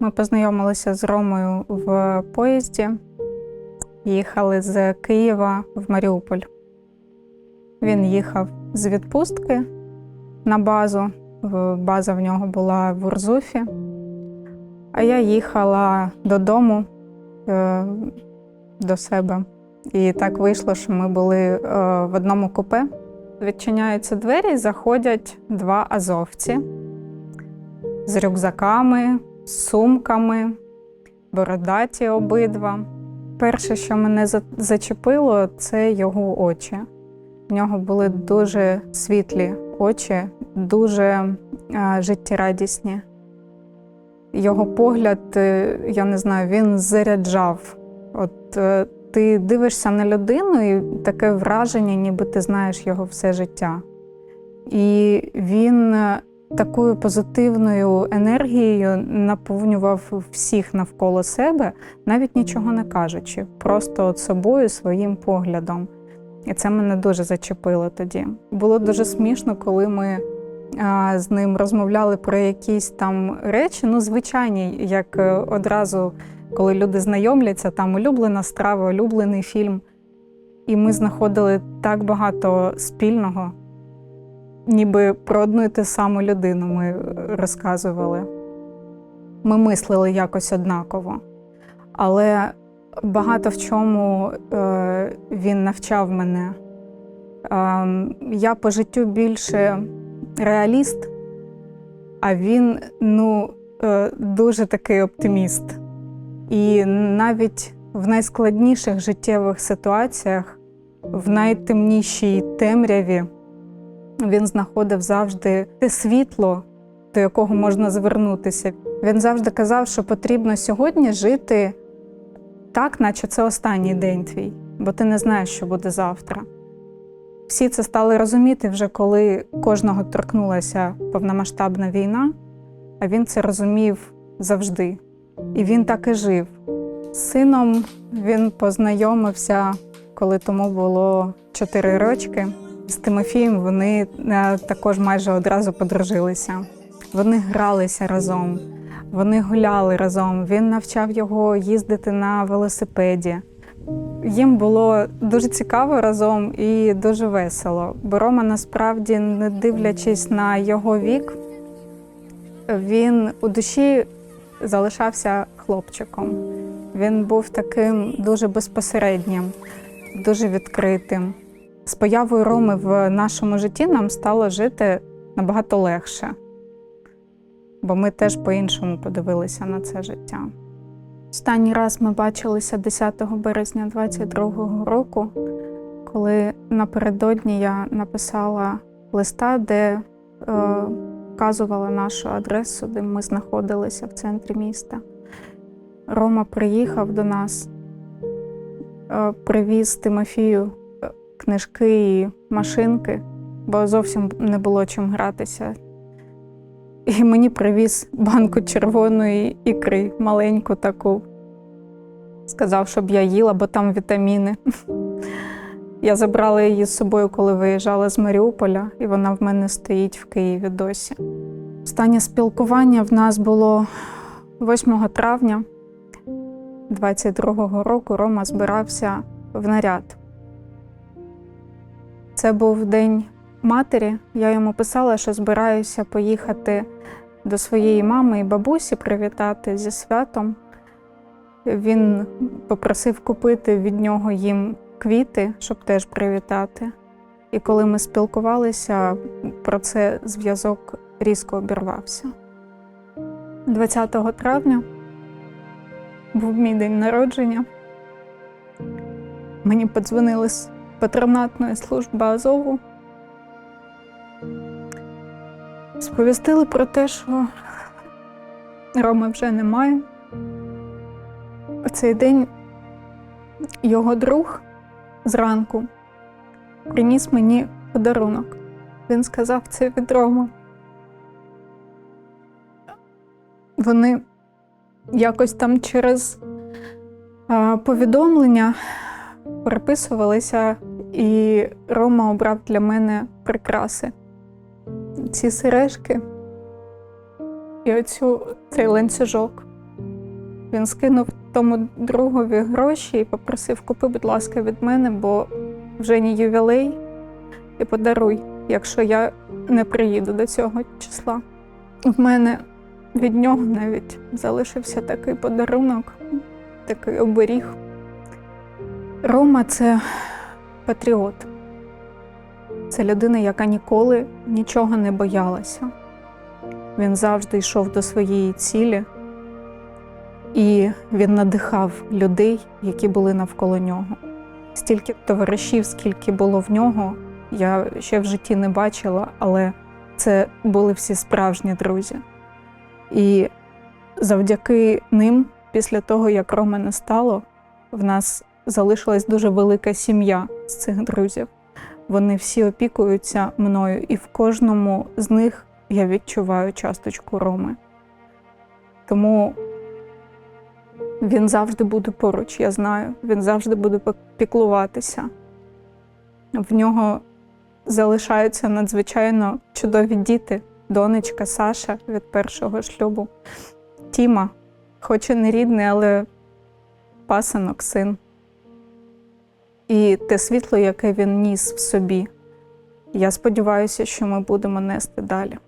Ми познайомилися з Ромою в поїзді, їхали з Києва в Маріуполь. Він їхав з відпустки на базу. База в нього була в Урзуфі. А я їхала додому е, до себе. І так вийшло, що ми були е, в одному купе. Відчиняються двері, заходять два азовці з рюкзаками, сумками, бородаті обидва. Перше, що мене зачепило, це його очі. В нього були дуже світлі очі, дуже е, життєрадісні. Його погляд, е, я не знаю, він заряджав. От е, ти дивишся на людину, і таке враження, ніби ти знаєш його все життя. І він такою позитивною енергією наповнював всіх навколо себе, навіть нічого не кажучи, просто от собою, своїм поглядом. І це мене дуже зачепило тоді. Було дуже смішно, коли ми а, з ним розмовляли про якісь там речі, ну, звичайні, як е, одразу, коли люди знайомляться, там улюблена страва, улюблений фільм. І ми знаходили так багато спільного, ніби про одну і ту саму людину ми е, розказували. Ми мислили якось однаково. Але багато в чому е, він навчав мене. Е, я по життю більше реаліст, а він ну, е, дуже такий оптиміст. І навіть в найскладніших життєвих ситуаціях, в найтемнішій темряві, він знаходив завжди те світло, до якого можна звернутися. Він завжди казав, що потрібно сьогодні жити так, наче це останній день твій, бо ти не знаєш, що буде завтра. Всі це стали розуміти вже коли кожного торкнулася повномасштабна війна, а він це розумів завжди. І він так і жив. З сином він познайомився, коли тому було 4 рочки. З Тимофієм вони е, також майже одразу подружилися. Вони гралися разом, вони гуляли разом. Він навчав його їздити на велосипеді. Їм було дуже цікаво разом і дуже весело. Бо Рома насправді, не дивлячись на його вік, він у душі залишався хлопчиком. Він був таким дуже безпосереднім, дуже відкритим. З появою Роми в нашому житті нам стало жити набагато легше, бо ми теж по-іншому подивилися на це життя. Останній раз ми бачилися 10 березня 22-го року, коли напередодні я написала листа, де е, вказувала нашу адресу, де ми знаходилися в центрі міста. Рома приїхав до нас, е, привіз Тимофію книжки і машинки, бо зовсім не було чим гратися. І мені привіз банку червоної ікри, маленьку таку. Сказав, щоб я їла, бо там вітаміни. Я забрала її з собою, коли виїжджала з Маріуполя, і вона в мене стоїть в Києві досі. Останнє спілкування в нас було 8 травня 22-го року. Рома збирався в наряд. Це був день матері. Я йому писала, що збираюся поїхати до своєї мами і бабусі привітати зі святом. Він попросив купити від нього їм квіти, щоб теж привітати. І коли ми спілкувалися, про це зв'язок різко обірвався. 20 травня був мій день народження. Мені подзвонили з патронатної служби Азову. Сповістили про те, що Роми вже немає. У цей день його друг зранку приніс мені подарунок. Він сказав, це від Роми. Вони якось там через повідомлення переписувалися, і Рома обрав для мене прикраси. Ці сережки і оцю, цей ланцюжок Він скинув тому другові гроші і попросив купи, будь ласка, від мене, бо вже не ювілей, і подаруй, якщо я не приїду до цього числа. В мене від нього навіть залишився такий подарунок, такий оберіг. Рома це патріот. Це людина, яка ніколи нічого не боялася. Він завжди йшов до своєї цілі, і він надихав людей, які були навколо нього. Стільки товаришів, скільки було в нього, я ще в житті не бачила, але це були всі справжні друзі. І завдяки ним, після того, як Рома не стало, в нас залишилась дуже велика сім'я з цих друзів. Вони всі опікуються мною, і в кожному з них я відчуваю часточку Роми. Тому він завжди буде поруч, я знаю. Він завжди буде піклуватися. В нього залишаються надзвичайно чудові діти, донечка Саша від першого шлюбу, Тіма, хоч і не рідний, але пасанок син. І те світло, яке він ніс в собі. Я сподіваюся, що ми будемо нести далі.